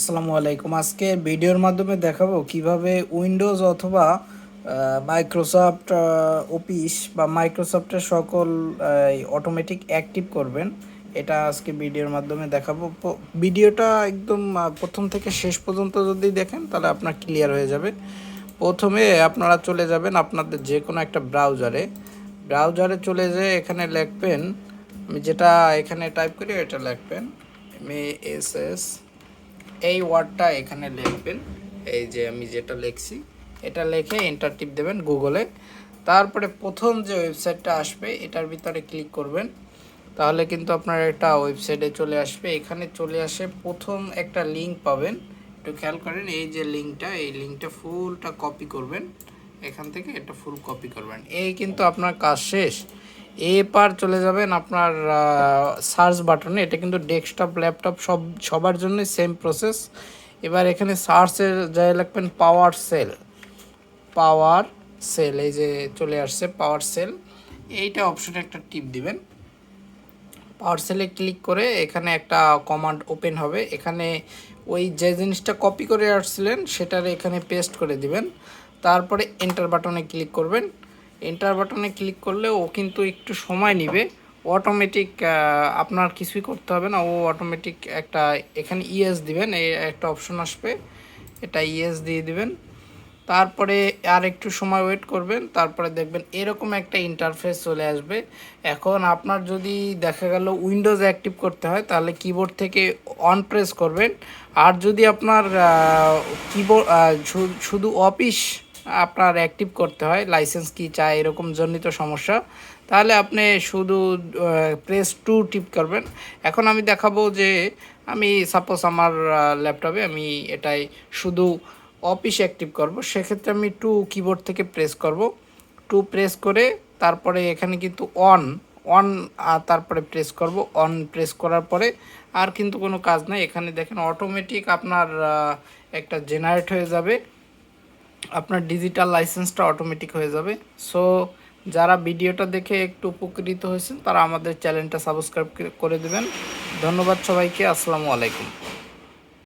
আসসালামু আলাইকুম। আজকে ভিডিওর মাধ্যমে দেখাবো কীভাবে উইন্ডোজ অথবা মাইক্রোসফট অফিস বা মাইক্রোসফটের সকল অটোমেটিক অ্যাক্টিভ করবেন। এটা আজকে ভিডিওর মাধ্যমে দেখাবো। ভিডিওটা একদম প্রথম থেকে শেষ পর্যন্ত যদি দেখেন, তাহলে আপনার ক্লিয়ার হয়ে যাবে। প্রথমে আপনারা চলে যাবেন আপনাদের যে কোনো একটা ব্রাউজারে ব্রাউজারে চলে যেয়ে এখানে লিখবেন, আমি যেটা এখানে টাইপ করি এটা লিখবেন এম এস এস এই ওয়ার্ডটা এখানে লিখবেন। এই যে আমি যেটা লিখছি, এটা লিখে এন্টার টিপ দেবেন গুগলে তারপরে প্রথম যে ওয়েবসাইটটা আসবে, এটার ভিতরে ক্লিক করবেন। তাহলে কিন্তু আপনার একটা ওয়েবসাইটে চলে আসবে। এখানে চলে আসে প্রথম একটা লিঙ্ক পাবেন। একটু খেয়াল করেন, এই যে লিঙ্কটা এই লিঙ্কটা ফুলটা কপি করবেন। এখান থেকে এটা ফুল কপি করবেন। এই কিন্তু আপনার কাজ শেষ। এপার চলে যাবেন আপনার সার্চ বাটনে এটা কিন্তু ডেস্কটপ ল্যাপটপ সব, সবার জন্যই সেম প্রসেস এবার এখানে সার্চের যাই লিখবেন পাওয়ার সেল পাওয়ার সেল এই যে চলে আসছে পাওয়ার সেল এইটা অপশনে একটা টিপ দিবেন। পাওয়ার সেলে ক্লিক করে এখানে একটা কমান্ড ওপেন হবে। এখানে ওই যে জিনিসটা কপি করে আসছিলেন, সেটার এখানে পেস্ট করে দিবেন। তারপরে এন্টার বাটনে ক্লিক করবেন। এন্টার বাটনে ক্লিক করলে ও কিন্তু একটু সময় নেবে। অটোমেটিক আপনার কিছুই করতে হবে না। ও অটোমেটিক একটা এখানে ইএস দিবেন, এই একটা অপশন আসবে। এটা ইএস দিয়ে দিবেন। তারপরে আর একটু সময় ওয়েট করবেন। তারপরে দেখবেন এরকম একটা ইন্টারফেস চলে আসবে। এখন আপনার যদি দেখা গেল উইন্ডোজ অ্যাক্টিভ করতে হয়, তাহলে কিবোর্ড থেকে অন প্রেস করবেন। আর যদি আপনার কিবোর্ড শুধু অফিস আপনার অ্যাক্টিভ করতে হয় লাইসেন্স কি চায় এরকম জনিত সমস্যা, তাহলে আপনি শুধু প্রেস টু টিপ করবেন। এখন আমি দেখাবো যে আমি সাপোজ আমার ল্যাপটপে আমি এটাই শুধু অফিস অ্যাক্টিভ করব, সেক্ষেত্রে আমি টু কিবোর্ড থেকে প্রেস করব। টু প্রেস করে তারপরে এখানে কিন্তু অন অন তারপরে প্রেস করব। অন প্রেস করার পরে আর কিন্তু কোনো কাজ নাই। এখানে দেখেন অটোমেটিক আপনার একটা জেনারেট হয়ে যাবে। আপনার ডিজিটাল লাইসেন্সটা অটোমেটিক হয়ে যাবে। সো যারা ভিডিওটা দেখে একটু উপকৃত হয়েছেন, তারা আমাদের চ্যানেলটা সাবস্ক্রাইব করে দেবেন। ধন্যবাদ সবাইকে, আসসালামু আলাইকুম।